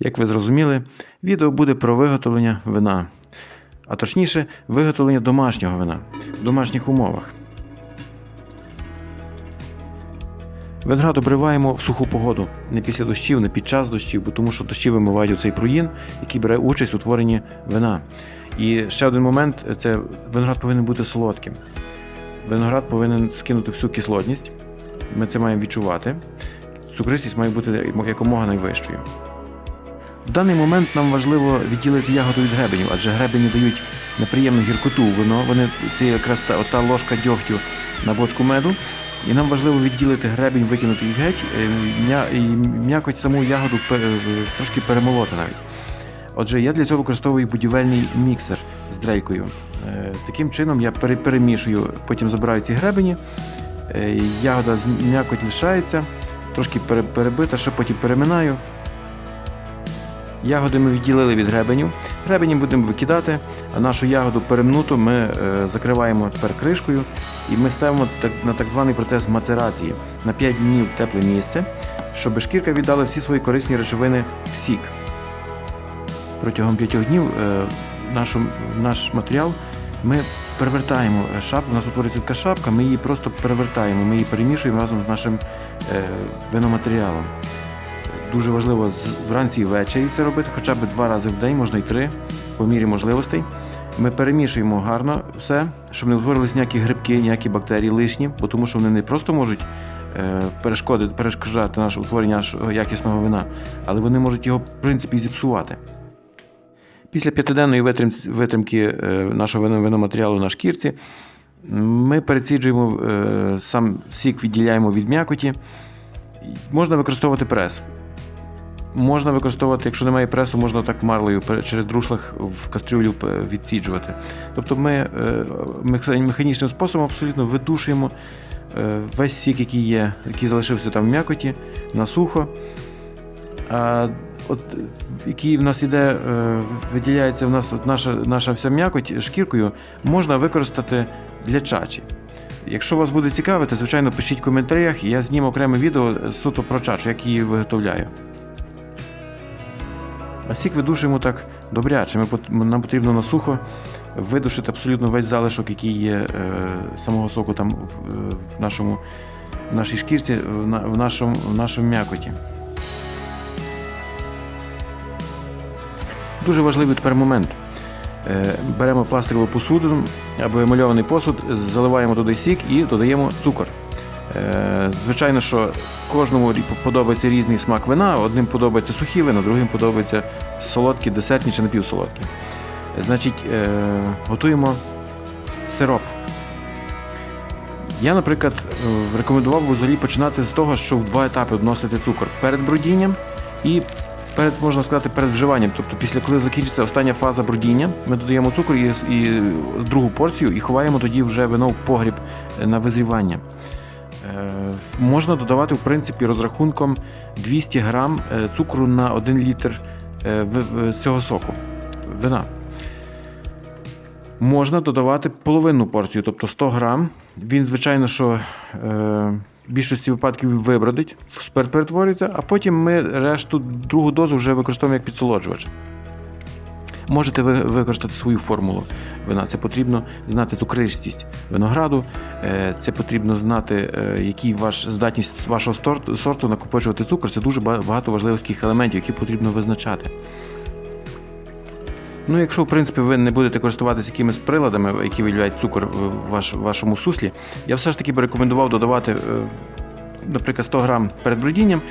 Як ви зрозуміли, відео буде про виготовлення вина, а точніше, виготовлення домашнього вина в домашніх умовах. Виноград обриваємо в суху погоду, не після дощів, не під час дощів, бо тому що дощі вимивають оцей пруїн, який бере участь у творенні вина. І ще один момент це виноград повинен бути солодким. Виноград повинен скинути всю кислотність. Ми це маємо відчувати. Цукристість має бути якомога найвищою. В даний момент нам важливо відділити ягоду від гребенів, адже гребені дають неприємну гіркоту у вино. Вони це якраз та, та ложка дьогтю на бочку меду. І нам важливо відділити гребінь, викинути їх геть, е, і м'якоть саму ягоду е, трошки перемолоти навіть. Отже, я для цього використовую будівельний міксер з дрейкою. Е, Таким чином я перемішую, потім забираю ці гребені, ягода м'якоть лишається, трошки перебита, ще потім переминаю. Ягоди ми відділили від гребенів. Гребені будемо викидати, а нашу ягоду перемнуту ми е, закриваємо тепер кришкою і ми ставимо на так званий процес мацерації на 5 днів в тепле місце, щоб шкірка віддала всі свої корисні речовини в сік. Протягом 5 днів е, нашу, наш матеріал ми перевертаємо е, шапку. У нас утворюється така шапка, ми її просто перевертаємо, ми її перемішуємо разом з нашим виноматеріалом. Дуже важливо вранці і ввечері це робити, хоча б два рази в день, можна й три, по мірі можливостей. Ми перемішуємо гарно все, щоб не утворились ніякі грибки, ніякі бактерії лишні, тому що вони не просто можуть е, перешкодити, перешкоджати наше утворення якісного вина, але вони можуть його в принципі зіпсувати. Після п'ятиденної витрим- витримки е, нашого вино- виноматеріалу на шкірці ми переціджуємо е, сам сік, відділяємо від м'якоті. Можна використовувати прес. Можна використовувати, якщо немає пресу, можна так марлею через друшлах в кастрюлю е, відсіджувати. Тобто ми е, механічним способом абсолютно видушуємо е, весь сік, який є, який залишився там в м'якоті, на сухо. А от який в нас іде, виділяється в нас от наша, наша вся м'якоть шкіркою, можна використати для чачі. Якщо вас буде цікавити, звичайно, пишіть в коментарях, я зніму окреме відео суто про чачу, як її виготовляю. А сік видушуємо так добряче. Нам потрібно на сухо видушити абсолютно весь залишок, який є е, самого соку там в, е, в, нашому, в нашій шкірці, в, нашому, в нашому м'якоті. Дуже важливий тепер момент. Е, Беремо пластикову посудину або емальований посуд, заливаємо туди сік і додаємо цукор. Е, Звичайно, що кожному подобається різний смак вина. Одним подобається сухі вина, другим подобається солодкі, десертні чи напівсолодкі. Значить, е, готуємо сироп. Я, наприклад, е, рекомендував взагалі починати з того, що в два етапи вносити цукор перед бродінням і перед, можна сказати, перед вживанням. Тобто, після коли закінчиться остання фаза бродіння, ми додаємо цукор і, і другу порцію і ховаємо тоді вже вино в погріб на визрівання. Е, Можна додавати, в принципі, розрахунком 200 грам е, цукру на 1 літр е, цього соку вина. Можна додавати половинну порцію, тобто 100 грам. Він, звичайно, що в більшості випадків вибродить, в спирт перетворюється, а потім ми решту другу дозу вже використовуємо як підсолоджувач. Можете ви використати свою формулу вина. Це потрібно знати цукристість винограду, е, це потрібно знати, е, який ваш здатність вашого сорту, накопичувати цукор. Це дуже багато важливих елементів, які потрібно визначати. Ну, якщо, в принципі, ви не будете користуватися якимись приладами, які виділяють цукор в ваш, вашому суслі, я все ж таки би рекомендував додавати, е, наприклад, 100 грам перед бродінням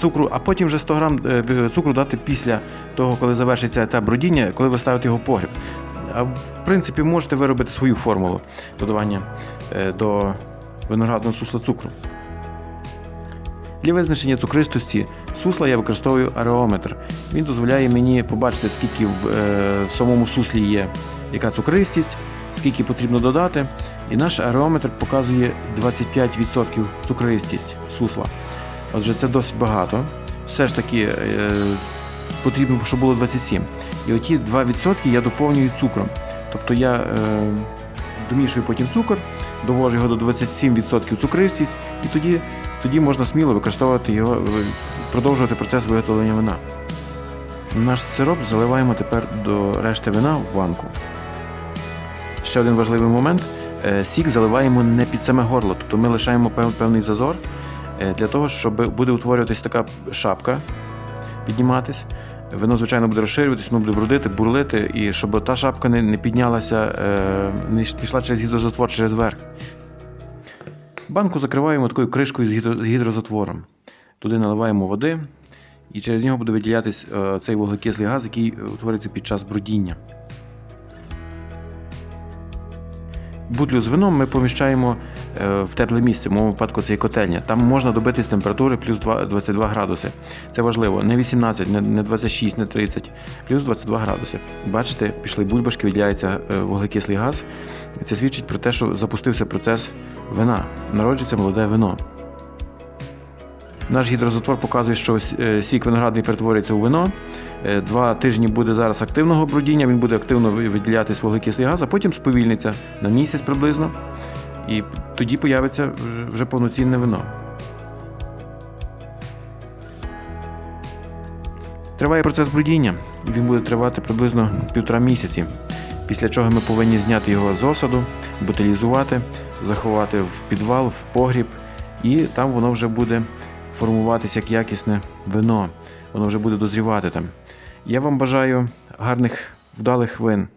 цукру, а потім вже 100 грам е, цукру дати після того, коли завершиться етап бродіння, коли ви ставите його погріб. А в принципі, можете виробити свою формулу додавання е, до виноградного сусла цукру. Для визначення цукристості сусла я використовую ареометр. Він дозволяє мені побачити, скільки в, е, в самому суслі є яка цукристість, скільки потрібно додати. І наш ареометр показує 25% цукристість сусла. Отже, це досить багато. Все ж таки е, потрібно, щоб було 27. І оті 2% я доповнюю цукром. Тобто я е, домішую потім цукор, довожу його до 27% цукристість, і тоді, тоді можна сміло використовувати його, е, продовжувати процес виготовлення вина. Наш сироп заливаємо тепер до решти вина в банку. Ще один важливий момент. Е, Сік заливаємо не під саме горло, тобто ми лишаємо певний зазор для того, щоб буде утворюватись така шапка, підніматись. Вино, звичайно, буде розширюватись, воно буде брудити, бурлити, і щоб та шапка не, піднялася, е, не пішла через гідрозатвор через верх. Банку закриваємо такою кришкою з гідрозатвором. Туди наливаємо води, і через нього буде виділятись е, цей вуглекислий газ, який е, утворюється під час брудіння. Бутлю з вином ми поміщаємо е, в тепле місце, в моєму випадку це є котельня. Там можна добитись температури плюс 22 градуси. Це важливо. Не 18, не- не 26, не 30, плюс 22 градуси. Бачите, пішли бульбашки, виділяється е, вуглекислий газ. Це свідчить про те, що запустився процес вина. Народжується молоде вино. Наш гідрозатвор показує, що е, сік виноградний перетворюється у вино. Е, Два тижні буде зараз активного брудіння, він буде активно ви- виділяти вуглекислий газ, а потім сповільниться на місяць приблизно. І тоді появиться вже- повноцінне вино. Триває процес брудіння, він буде тривати приблизно півтора місяці. Після чого ми повинні зняти його з осаду, бутилізувати, заховати в підвал, в погріб, і там воно вже буде формуватися як якісне вино. Воно вже буде дозрівати там. Я вам бажаю гарних вдалих вин.